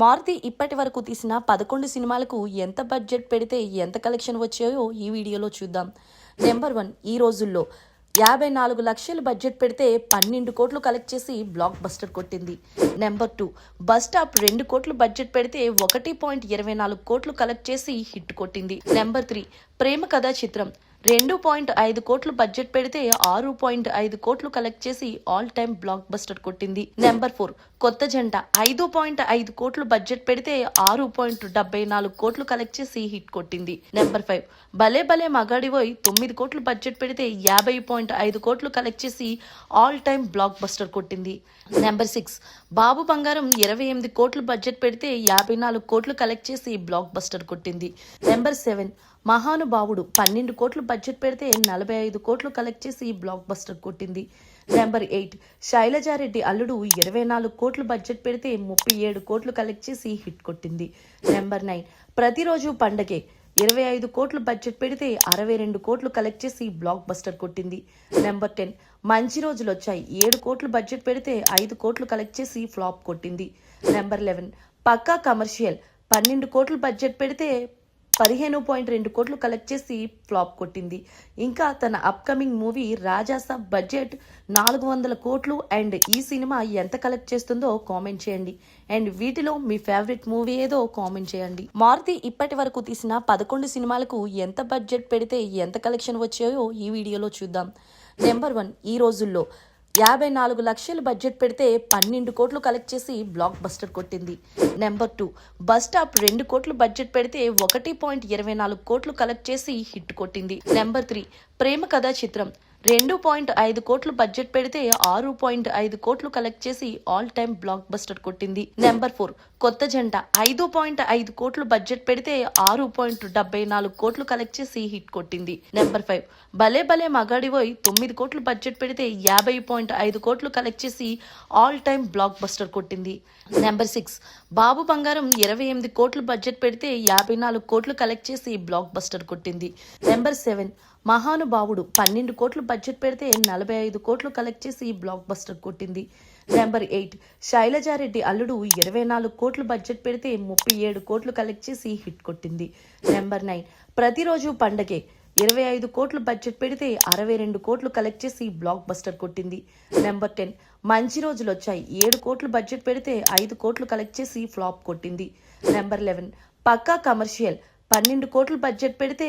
మారుతి ఇప్పటి వరకు తీసిన పదకొండు సినిమాలకు ఎంత బడ్జెట్ పెడితే ఎంత కలెక్షన్ వచ్చాయో ఈ వీడియోలో చూద్దాం. నెంబర్ వన్ ఈ రోజుల్లో యాభై నాలుగు లక్షలు బడ్జెట్ పెడితే పన్నెండు కోట్లు కలెక్ట్ చేసి బ్లాక్ బస్టర్ కొట్టింది. నెంబర్ టూ బస్ స్టాప్ రెండు కోట్లు బడ్జెట్ పెడితే ఒకటి పాయింట్ ఇరవై నాలుగు కోట్లు కలెక్ట్ చేసి హిట్ కొట్టింది. నెంబర్ త్రీ ప్రేమ కథా చిత్రం రెండు పాయింట్ ఐదు కోట్లు బడ్జెట్ పెడితే ఆరు పాయింట్ ఐదు కోట్లు కలెక్ట్ చేసి ఆల్ టైమ్ బ్లాక్ బస్టర్ కొట్టింది. Number four Kotha Janta. ఐదు పాయింట్ ఐదు కోట్లు బడ్జెట్ పెడితే ఆరు పాయింట్ డెబ్బై నాలుగు కోట్లు కలెక్ట్ చేసి హిట్ కొట్టింది. Number five. భలే భలే మగాడివోయ్ తొమ్మిది కోట్లు బడ్జెట్ పెడితే యాభై పాయింట్ ఐదు కోట్లు కలెక్ట్ చేసి ఆల్ టైమ్ బ్లాక్ బస్టర్ కొట్టింది. Number six. బాబు బంగారం ఇరవై ఎనిమిది కోట్లు బడ్జెట్ పెడితే యాభై నాలుగు కోట్లు కలెక్ట్ చేసి బ్లాక్ బస్టర్ కొట్టింది. Number seven. మహానుభావుడు పన్నెండు కోట్లు బడ్జెట్ పెడితే నలభై ఐదు కోట్లు కలెక్ట్ చేసి బ్లాక్ బస్టర్ కొట్టింది. Number eight. శైలజారెడ్డి అల్లుడు ఇరవై నాలుగు కోట్లు కోట్లు బడ్జెట్ పెడితే ముప్పై ఏడు కోట్లు కలెక్ట్ చేసి హిట్ కొట్టింది. నెంబర్ నైన్ ప్రతిరోజు పండగే ఇరవై ఐదు కోట్లు బడ్జెట్ పెడితే అరవై రెండు కోట్లు కలెక్ట్ చేసి బ్లాక్ బస్టర్ కొట్టింది. Number ten Manchi Rojulu Vachayi. ఏడు కోట్లు బడ్జెట్ పెడితే ఐదు కోట్లు కలెక్ట్ చేసి ఫ్లాప్ కొట్టింది. నెంబర్ లెవెన్ పక్కా కమర్షియల్ పన్నెండు కోట్లు బడ్జెట్ పెడితే పదిహేను పాయింట్ రెండు కోట్లు కలెక్ట్ చేసి ఫ్లాప్ కొట్టింది. ఇంకా తన అప్కమింగ్ మూవీ రాజాసాబ్ బడ్జెట్ నాలుగు వందల కోట్లు అండ్ ఈ సినిమా ఎంత కలెక్ట్ చేస్తుందో కామెంట్ చేయండి. అండ్ వీటిలో మీ ఫేవరెట్ మూవీ ఏదో కామెంట్ చేయండి. మారుతి ఇప్పటి వరకు తీసిన పదకొండు సినిమాలకు ఎంత బడ్జెట్ పెడితే ఎంత కలెక్షన్ వచ్చాయో ఈ వీడియోలో చూద్దాం. నెంబర్ వన్ ఈ రోజుల్లో యాభై నాలుగు లక్షలు బడ్జెట్ పెడితే పన్నెండు కోట్లు కలెక్ట్ చేసి బ్లాక్ బస్టర్ కొట్టింది. నెంబర్ టూ బస్ స్టాప్ రెండు కోట్లు బడ్జెట్ పెడితే ఒకటి పాయింట్ ఇరవై నాలుగు కోట్లు కలెక్ట్ చేసి హిట్ కొట్టింది. నెంబర్ త్రీ ప్రేమ కథా చిత్రం. రెండు పాయింట్ ఐదు కోట్లు బడ్జెట్ పెడితే ఆరు పాయింట్ ఐదు కోట్లు కలెక్ట్ చేసి ఆల్ టైమ్ బ్లాక్ బస్టర్ కొట్టింది. Number four Kotha Janta. ఐదు పాయింట్ ఐదు కోట్లు బడ్జెట్ పెడితే ఆరు పాయింట్ డెబ్బై నాలుగు కోట్లు కలెక్ట్ చేసి హిట్ కొట్టింది. నెంబర్ ఫైవ్ భలే భలే మగాడివోయ్ తొమ్మిది కోట్లు బడ్జెట్ పెడితే యాభై పాయింట్ ఐదు కోట్లు కలెక్ట్ చేసి ఆల్ టైమ్ బ్లాక్ బస్టర్ కొట్టింది. నెంబర్ సిక్స్ బాబు బంగారం ఇరవై ఎనిమిది కోట్లు బడ్జెట్ పెడితే యాభై నాలుగు కోట్లు కలెక్ట్ చేసి బ్లాక్ బస్టర్ కొట్టింది. నెంబర్ సెవెన్ మహానుభావుడు పన్నెండు కోట్లు బడ్జెట్ పెడితే నలభై ఐదు కోట్లు కలెక్ట్ చేసి బ్లాక్ బస్టర్ కొట్టింది. నెంబర్ ఎయిట్ శైలజారెడ్డి అల్లుడు ఇరవై నాలుగు కోట్లు బడ్జెట్ పెడితే ముప్పై ఏడు కోట్లు కలెక్ట్ చేసి హిట్ కొట్టింది. నెంబర్ నైన్ ప్రతిరోజు పండగే ఇరవై ఐదు కోట్లు బడ్జెట్ పెడితే అరవై రెండు కోట్లు కలెక్ట్ చేసి బ్లాక్ బస్టర్ కొట్టింది. Number ten Manchi Rojulu Vachayi. ఏడు కోట్లు బడ్జెట్ పెడితే ఐదు కోట్లు కలెక్ట్ చేసి ఫ్లాప్ కొట్టింది. నెంబర్ లెవెన్ పక్కా కమర్షియల్ పన్నెండు కోట్లు బడ్జెట్ పెడితే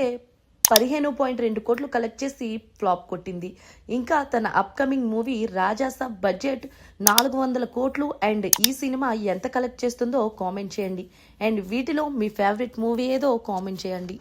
పదిహేను పాయింట్ రెండు కోట్లు కలెక్ట్ చేసి ఫ్లాప్ కొట్టింది. ఇంకా తన అప్కమింగ్ మూవీ రాజాసాబ్ బడ్జెట్ నాలుగు వందల కోట్లు అండ్ ఈ సినిమా ఎంత కలెక్ట్ చేస్తుందో కామెంట్ చేయండి. అండ్ వీటిలో మీ ఫేవరెట్ మూవీ ఏదో కామెంట్ చేయండి.